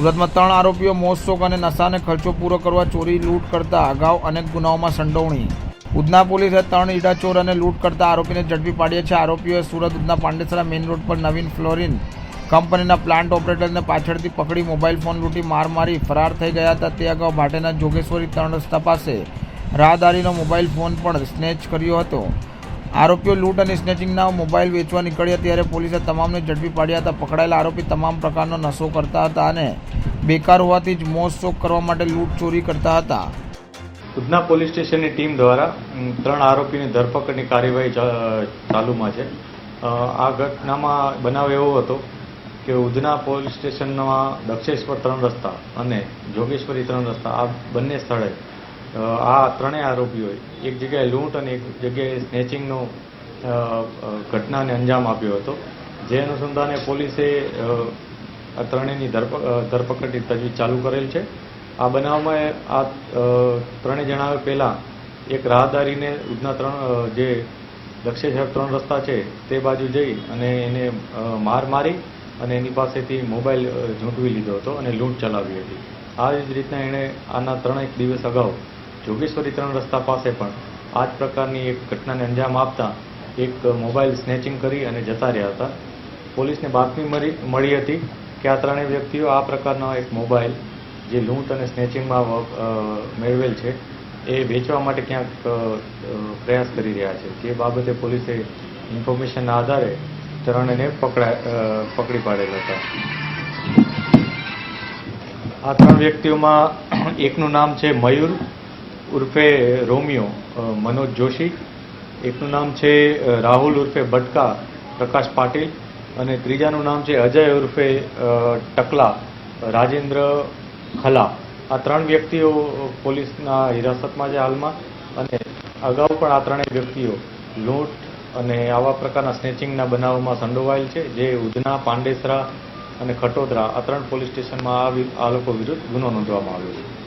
સુરતમાં ત્રણ આરોપીઓ મોજશોખ અને નશાને ખર્ચો પૂરો કરવા ચોરી, લૂંટ કરતા અગાઉ અનેક ગુનાઓમાં સંડોવણી. ઉધના પોલીસે ત્રણ ઈડાચોર અને લૂંટ કરતા આરોપીને ઝડપી પાડ્યા છે. આરોપીઓએ સુરત ઉધના પાંડેસરા મેઇન રોડ પર નવીન ફ્લોરિન કંપનીના પ્લાન્ટ ઓપરેટરને પાછળથી પકડી મોબાઈલ ફોન લૂંટી માર મારી ફરાર થઈ ગયા હતા. તે અગાઉ ભાટેના જોગેશ્વરી ત્રણ રસ્તા પાસે રાહદારીનો મોબાઈલ ફોન પણ સ્નેચ કર્યો હતો. આરોપીઓ લૂંટ અને સ્નેચિંગના મોબાઈલ વેચવા નીકળ્યા ત્યારે પોલીસે તમામને ઝડપી પાડ્યા હતા. પકડાયેલા આરોપી તમામ પ્રકારનો નશો કરતા હતા અને બેકાર હોવાથી જ મોજ શોખ કરવા માટે લૂંટ ચોરી કરતા હતા. ઉધના પોલીસ સ્ટેશનની ટીમ દ્વારા ત્રણ આરોપીની ધરપકડની કાર્યવાહી ચાલુમાં છે. આ ઘટનામાં બનાવ એવો હતો કે ઉધના પોલીસ સ્ટેશનમાં દક્ષેશ્વર ત્રણ રસ્તા અને જોગેશ્વરી ત્રણ રસ્તા આ બંને સ્થળે આ ત્રણેય આરોપીઓએ એક જગ્યાએ લૂંટ અને એક જગ્યાએ સ્નેચિંગનો ઘટનાને અંજામ આપ્યો હતો. જે અનુસંધાને પોલીસે આ ત્રણેયની ધરપકડની તજવીજ ચાલુ કરેલ છે. આ બનાવમાં આ ત્રણેય જણાવે પહેલાં એક રાહદારીને ઉધના ત્રણ જે દક્ષિણેશ્વર ત્રણ રસ્તા છે તે બાજુ જઈ અને એને માર મારી અને એની પાસેથી મોબાઈલ ઝૂંટવી લીધો હતો અને લૂંટ ચલાવી હતી. આ જ રીતના એણે આના ત્રણેક દિવસ અગાઉ જોગેશ્વરી ત્રણ રસ્તા પાસે પણ આ જ પ્રકારની એક ઘટનાને અંજામ આપતા એક મોબાઈલ સ્નેચિંગ કરી અને જતા રહ્યા હતા. પોલીસને બાતમી મળી હતી કે આ ત્રણેય વ્યક્તિઓ આ પ્રકારનો એક મોબાઈલ જે લૂંટ અને સ્નેચિંગમાં મેળવેલ છે, એ વેચવા માટે ક્યાંક પ્રયાસ કરી રહ્યા છે. જે બાબતે પોલીસે ઇન્ફોર્મેશનના આધારે ત્રણેને પકડા પકડી પાડેલ હતા. આ ત્રણ વ્યક્તિઓમાં એકનું નામ છે મયુર ઉર્ફે રોમિયો મનોજ જોશી. એકનું નામ છે રાહુલ ઉર્ફે બટકા, પ્રકાશ પાટીલ. અને ત્રીજાનું નામ છે, અજય ઉર્ફે ટકલા, રાજેન્દ્ર ખલા. આ ત્રણ વ્યક્તિઓ પોલીસના હિરાસતમાં છે હાલમાં. અને અગાઉ પણ આ ત્રણેય વ્યક્તિઓ લૂંટ અને આવા પ્રકારના સ્નેચિંગના બનાવોમાં સંડોવાયેલ છે. જે ઉધના, પાંડેસરા અને ખટોદરા આ ત્રણ પોલીસ સ્ટેશનમાં આ લોકો વિરુદ્ધ ગુનો નોંધવામાં આવ્યો છે.